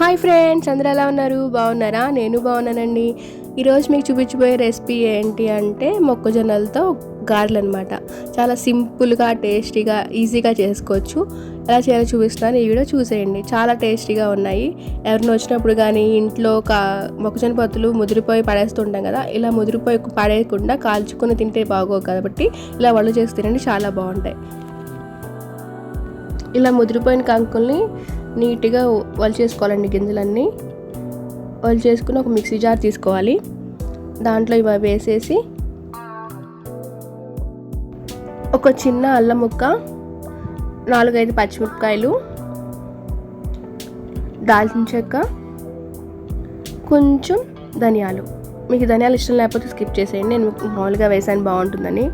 Hi friends అందరూ ఎలా ఉన్నారు? బాగున్నారా? నేను బాగున్నానండి. ఈరోజు మీకు చూపించబోయే రెసిపీ ఏంటి అంటే మొక్కజొన్నలతో గారెలు అనమాట చాలా సింపుల్గా టేస్టీగా ఈజీగా చేసుకోవచ్చు. ఎలా చేయాలో చూపిస్తున్నాను. ఈ వీడియో చూసేయండి. చాలా టేస్టీగా ఉన్నాయి. ఎవరిని వచ్చినప్పుడు కానీ ఇంట్లో కా మొక్కజొన్న పొత్తులు ముదిరిపోయి పడేస్తుంటాం కదా ఇలా ముదిరిపోయి పడేయకుండా కాల్చుకొని తింటే బాగోవు కాబట్టి ఇలా వాళ్ళు చేసి తినండి చాలా బాగుంటాయి. ఇలా ముదిరిపోయిన కంకుల్ని నీట్గా వలిచేసుకోవాలండి గింజలన్నీ. వలిచేసుకుని ఒక మిక్సీ జార్ తీసుకోవాలి. దాంట్లో ఇవి వేసేసి ఒక చిన్న అల్లం ముక్క నాలుగైదు పచ్చిమిరపకాయలు దాల్చిన చెక్క కొంచెం ధనియాలు. మీకు ధనియాలు ఇష్టం లేకపోతే స్కిప్ చేసేయండి. నేను మామూలుగా వేసాను బాగుంటుందని.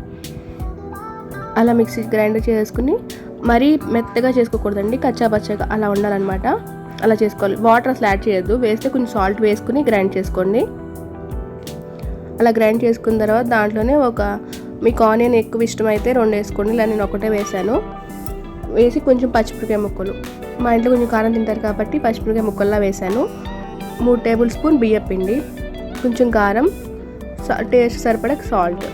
అలా మిక్సీ గ్రైండర్ చేసుకుని మరీ మెత్తగా చేసుకోకూడదండి కచ్చా పచ్చగా అలా ఉండాలన్నమాట. అలా చేసుకోవాలి. వాటర్ అసలు యాడ్ చేయొద్దు. వేస్తే కొంచెం సాల్ట్ వేసుకుని గ్రైండ్ చేసుకోండి. అలా గ్రైండ్ చేసుకున్న తర్వాత దాంట్లోనే ఒక మీకు ఆనియన్ ఎక్కువ ఇష్టమైతే రెండు వేసుకోండి. ఇలా నేను ఒకటే వేసాను వేసి కొంచెం పచ్చిమిరపకాయ ముక్కలు. మా ఇంట్లో కొంచెం కారం తింటారు కాబట్టి పచ్చిమిరపకాయ ముక్కల్లా వేసాను మూడు టేబుల్ స్పూన్ బియ్యం పిండి కొంచెం కారం టేస్ట్ సరిపడ సాల్ట్.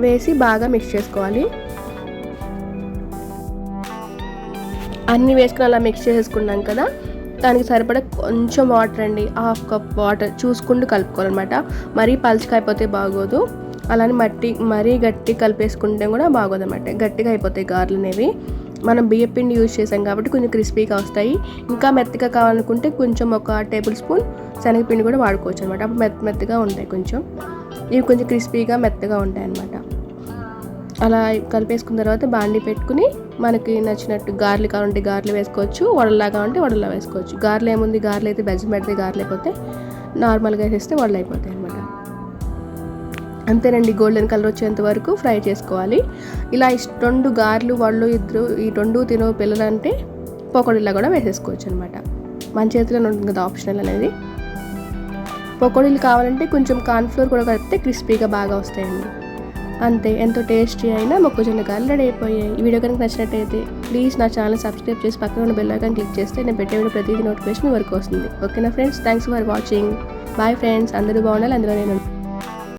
వేసి బాగా మిక్స్ చేసుకోవాలి. అన్నీ వేసుకుని అలా మిక్స్ చేసుకున్నాం కదా దానికి సరిపడా కొంచెం వాటర్ అండి హాఫ్ కప్ వాటర్ చూసుకుంటూ కలుపుకోవాలన్నమాట. మరీ పలుచకైపోతే బాగోదు. అలానే మట్టి మరీ గట్టి కలిపేసుకుంటే కూడా బాగోదు అనమాట గట్టిగా అయిపోతాయి గారెలు అనేవి. మనం బియ్య పిండి యూజ్ చేసాం కాబట్టి కొంచెం క్రిస్పీగా వస్తాయి. ఇంకా మెత్తగా కావాలనుకుంటే కొంచెం ఒక టేబుల్ స్పూన్ శనగపిండి కూడా వాడుకోవచ్చు అనమాట అప్పుడు మెత్త మెత్తగా ఉంటాయి కొంచెం. ఇవి కొంచెం క్రిస్పీగా మెత్తగా ఉంటాయి అనమాట అలా కలిపేసుకున్న తర్వాత బాండి పెట్టుకుని మనకి నచ్చినట్టు గార్లు కావాలంటే గార్లు వేసుకోవచ్చు వడల్లా కావాలంటే వడల్లా వేసుకోవచ్చు. గార్లు ఏముంది? గార్లు అయితే బెజ్జం పెడితే గార్లు అయిపోతే నార్మల్గా వేసేస్తే వడలు అయిపోతాయి అనమాట అంతేనండి గోల్డెన్ కలర్ వచ్చేంత వరకు ఫ్రై చేసుకోవాలి. ఇలా రెండు గార్లు వడలు ఇద్దరు ఈ రెండు తినో పిల్లలంటే పకోడీలా కూడా వేసేసుకోవచ్చు అనమాట మన చేతిలో ఉంటుంది కదా ఆప్షనల్ అనేది. పకోడీలు కావాలంటే కొంచెం కార్న్ఫ్లోర్ కూడా కలిపితే క్రిస్పీగా బాగా వస్తాయండి. అంతే ఎంతో టేస్టీ అయినా మొక్కజొన్న గారెలు రెడీ అయిపోయాయి. ఈ వీడియో కనుక నచ్చినట్టయితే ప్లీజ్ నా ఛానల్ సబ్స్క్రైబ్ చేసి పక్కన ఉన్న బెల్ ఐకాన్ క్లిక్ చేస్తే నేను పెట్టే వీడియో ప్రతిదీ నోటిఫికేషన్ వరకు వస్తుంది. ఓకేనా friends? Thanks for watching. Bye friends. అందరూ బాగుండాలి. అందులో నేను